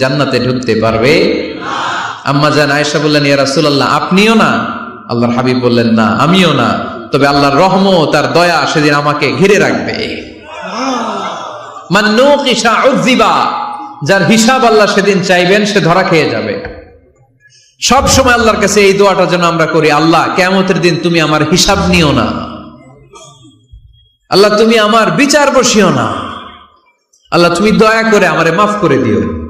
জান্নাতে ঢুকতে পারবে? আম্মা জান আয়েশা বললেন, ইয়া রাসূলুল্লাহ, আপনিও না? আল্লাহর হাবিব বললেন, না, আমিও না। তবে আল্লাহর রহমত তার দয়া সেদিন আমাকে ঘিরে রাখবে। যার হিসাব আল্লাহ সেদিন চাইবেন, সে ধরা খেয়ে যাবে। সব সময় আল্লাহর কাছে এই দোয়াটা যেন আমরা করি, আল্লাহ কেমতের দিন তুমি আমার হিসাব নিও না। আল্লাহ, তুমি আমার বিচার বসিও না। আল্লাহ, তুমি দয়া করে আমারে মাফ করে দিও।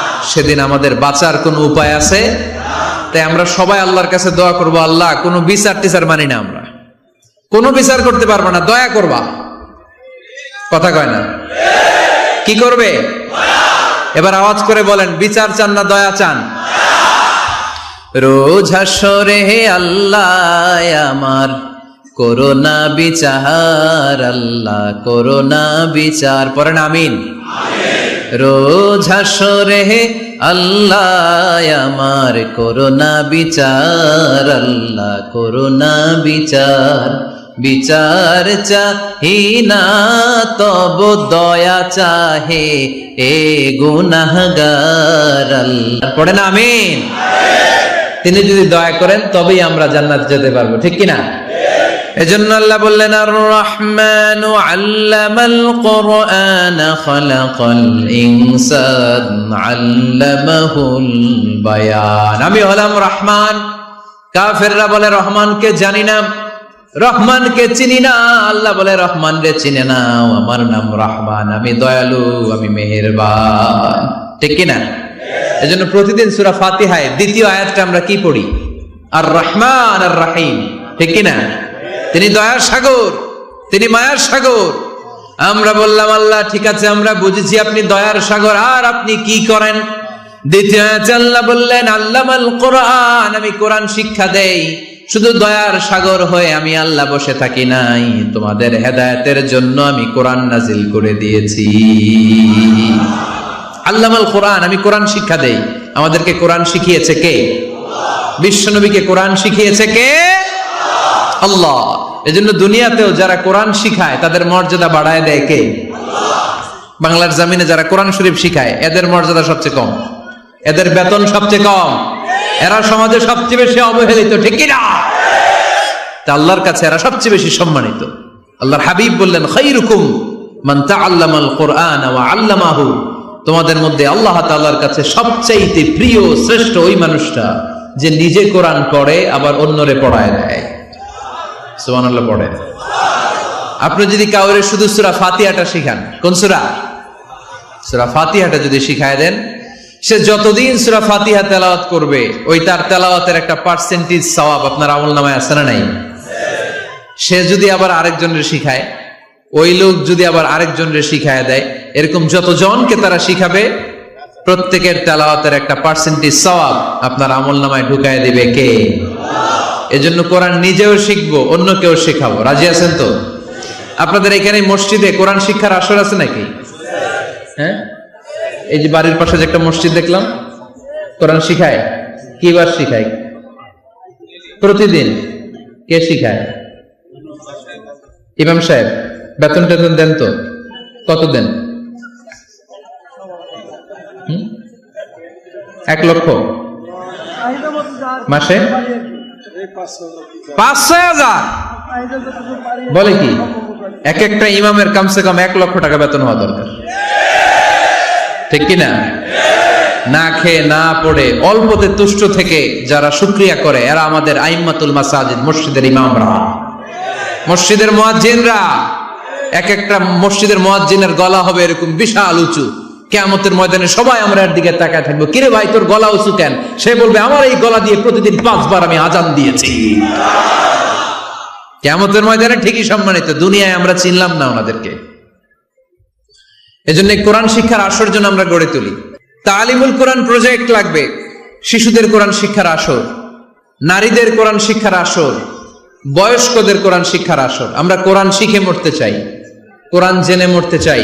সেদিন আমাদের বাঁচার কোনো উপায় আছে? তাই আমরা সবাই আল্লাহর কাছে দোয়া করব, আল্লাহ, কোনো বিচার টিচার মানি না আমরা। কোনো বিচার করতে পারব না, দয়া করবা। কথা কয় না? কি করবে? এবার আওয়াজ করে বলেন, বিচার চান না, দয়া চান? রোজ হে আল্লাহ, আমার করোনা বিচার, আল্লাহ, করোনা বিচার। পরেন আমিন। রোজ হাসরে আল্লাহ, আমার করোনা বিচার, আল্লাহ করোনা বিচার। বিচার চাহি না তব দয়া চাহে এ গুনাহগার। আল্লাহ পড়েন আমিন। তিনি যদি দয়া করেন, তবেই আমরা জান্নাত যেতে পারব, ঠিক কিনা? এজন্য আল্লাহ বললেন আর রহমান আল্লামাল কোরআন খালাকাল ইনসান আল্লামাহুল বায়ান। আমি হলাম রহমান। কাফেররা বলে, রহমানকে জানি না, রহমানকে চিনি না। আল্লাহ বলে রহমান রে চিনে না আমার নাম রহমান, আমি দয়ালু, আমি মেহেরবান। ঠিক কিনা? এজন্য প্রতিদিন সুরা ফাতিহায় দ্বিতীয় আয়াতটা আমরা কি পড়ি? আর রহমান আর রাহিম ঠিক কিনা? তিনি দয়ার সাগর, তিনি মায়ার সাগর। আমরা বললাম, আল্লাহ, ঠিক আছে, আমরা বুঝেছি আপনি দয়ার সাগর, আর আপনি কি করেন? দ্বিতীয় আল্লাহ বললেন, আল্লামাল কোরআন, আমি কোরআন শিক্ষা দেই, শুধু দয়ার সাগর হয়ে আমি আল্লাহ বসে থাকি নাই, তোমাদের হেদায়েতের জন্য আমি কোরআন নাজিল করে দিয়েছি। আল্লামাল কোরআন, আমি কোরআন শিক্ষা দেই। আমাদেরকে কোরআন শিখিয়েছে কে? বিশ্বনবীকে কোরআন শিখিয়েছে কে? আল্লাহ। এজন্য দুনিয়াতেও যারা কোরআন শিখায়, তাদের মর্যাদা বাড়ায় দেয় কে? বাংলার জামিনে যারা কোরআন শরীফ শিখায়, এদের মর্যাদা সবচেয়ে কম। এদের বেতন সবচেয়ে কম। এরা সমাজে সবচেয়ে বেশি অবহেলিত, ঠিক তা আল্লাহর কাছে এরা সবচেয়ে বেশি সম্মানিত। আল্লাহর হাবিব বললেন, খাইরুকুম মান তাআল্লামাল কোরআন আল্লামাহু। তোমাদের মধ্যে আল্লাহ তাআলার কাছে সবচাইতে প্রিয়, শ্রেষ্ঠ ওই মানুষটা, যে নিজে কোরআন পড়ে, আবার অন্যরে পড়ায় দেয়। সুবহানাল্লাহ পড়ে। আপনি যদি কাউরে শুধু সূরা ফাতিহাটা শিখান, কোন সূরা? সূরা ফাতিহাটা যদি শিখায় দেন, সে যতদিন সূরা ফাতিহা তেলাওয়াত করবে, ওই তার তেলাওয়াতের একটা পার্সেন্টেজ সওয়াব আপনার আমল নামায় আছে না নাই? সে যদি আবার আরেকজনের শিখায়, ওই লোক যদি আবার আরেকজনের শিখায় দেয়, এরকম যতজনকে তারা শিখাবে, প্রত্যেকের তেলাওয়াতের একটা পার্সেন্টেজ সওয়াব আপনার আমল নামায় ঢুকায় দিবে কে? এজন্য কোরআন নিজেও শিখব অন্য কেউ শেখাবো। রাজি আছেন তো? আপনাদের এখানে মসজিদে কোরআন শিক্ষার আসর আছে নাকি? হ্যাঁ? এই যে বাড়ির পাশে যে একটা মসজিদ দেখলাম, কোরআন শিখায়। কি বার শিখায়? প্রতিদিন। কে শিখায়? ইমাম সাহেব, বেতন টেতন দেন তো? কত দেন? এক লক্ষ। মাসে? পাঁচ হাজার। বলে কি? এক একটা ইমামের কমসে কম এক লক্ষ টাকা বেতন হওয়া দরকার। ঠিক কিনা? না খেয়ে না পড়ে, অল্পতে তুষ্ট থেকে যারা শুক্রিয়া করে, এরা আমাদের আইম্মাতুল মাসাজিদ, মসজিদের ইমামরা। মসজিদের মুয়াজ্জিনরা, এক একটা মসজিদের মুয়াজ্জিনের গলা হবে এরকম বিশাল উঁচু। কেয়ামতের ময়দানে সবাই আমরা এর দিকে তাকায় থাকব। কিরে ভাই, তোর গলা উঁচু কেন? সে বলবে, আমার এই গলা দিয়ে প্রতিদিন পাঁচবার আমি আজান দিয়েছি। কেয়ামতের ময়দানে ঠিকই সম্মানিত, দুনিয়ায় আমরা চিনলাম না ওনাদেরকে। এজন্য কোরআন শিক্ষার আসর জন্য আমরা গড়ে তুলি। তালিমুল কোরআন প্রজেক্ট লাগবে, শিশুদের কোরআন শিক্ষার আসর, নারীদের কোরআন শিক্ষার আসর, বয়স্কদের কোরআন শিক্ষার আসর। আমরা কোরআন শিখে মরতে চাই, কোরআন জেনে মরতে চাই।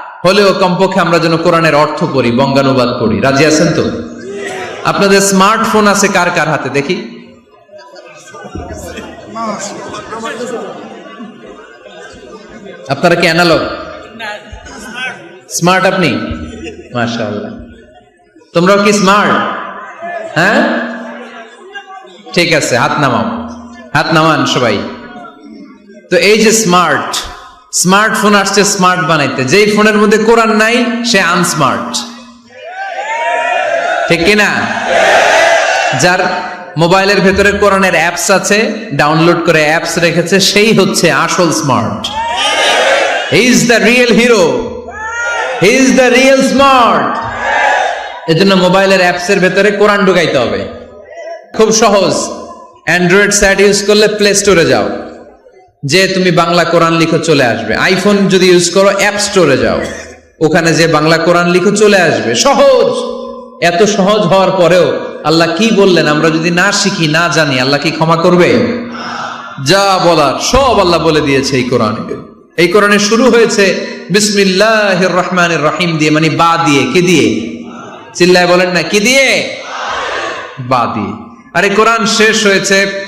হলেও কমপক্ষে আমরা যেন কোরআনের অর্থ পড়ি, বঙ্গানুবাদ পড়ি। রাজি আছেন তো? আপনাদের স্মার্টফোন আছে কার কার হাতে? দেখি। আপনারা কি অ্যানালগ স্মার্ট আপনি? মাশাআল্লাহ। তোমরাও কি স্মার্ট হ্যাঁ? ঠিক আছে, হাত নামাও। হাত নামান সবাই। তো এই যে স্মার্ট স্মার্টফোন আসছে স্মার্ট বানাইতে। যেই ফোনের মধ্যে কোরআন নাই, সে আনস্মার্ট ঠিক কিনা? যার মোবাইলের ভেতরে কোরআনের অ্যাপস আছে ডাউনলোড করে অ্যাপস রেখেছে, সেই হচ্ছে আসল smart he is the real hero he is the real smart এজন্য মোবাইলের অ্যাপস এর ভেতরে কোরআন ঢুকাইতে হবে। খুব সহজ। অ্যান্ড্রয়েড স্যাট ইউজ করলে প্লে স্টোরে যাও। যে তুমি বাংলা কোরআন লিখো চলে আসবে। আইফোন যদি ইউজ করো অ্যাপ স্টোরে যাও। ওখানে যে বাংলা কোরআন লিখো চলে আসবে। সহজ! এত সহজ হওয়ার পরেও আল্লাহ কি বললেন? আমরা যদি না শিখি, না জানি, আল্লাহ কি ক্ষমা করবে? যা বলার সব আল্লাহ বলে দিয়েছে এই কোরআনে। এই কোরআনে শুরু হয়েছে বিসমিল্লাহির রহমানির রহিম দিয়ে মানে বা দিয়ে, কে দিয়ে? চিল্লায় বলেন না, কি দিয়ে? বা দিয়ে। আরে কোরআন শেষ হয়েছে,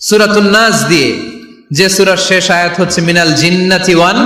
সুরাতুন নাস দিয়ে। যে সুরার শেষ আয়াত হচ্ছে মিনাল জিন্নাতি ওয়ান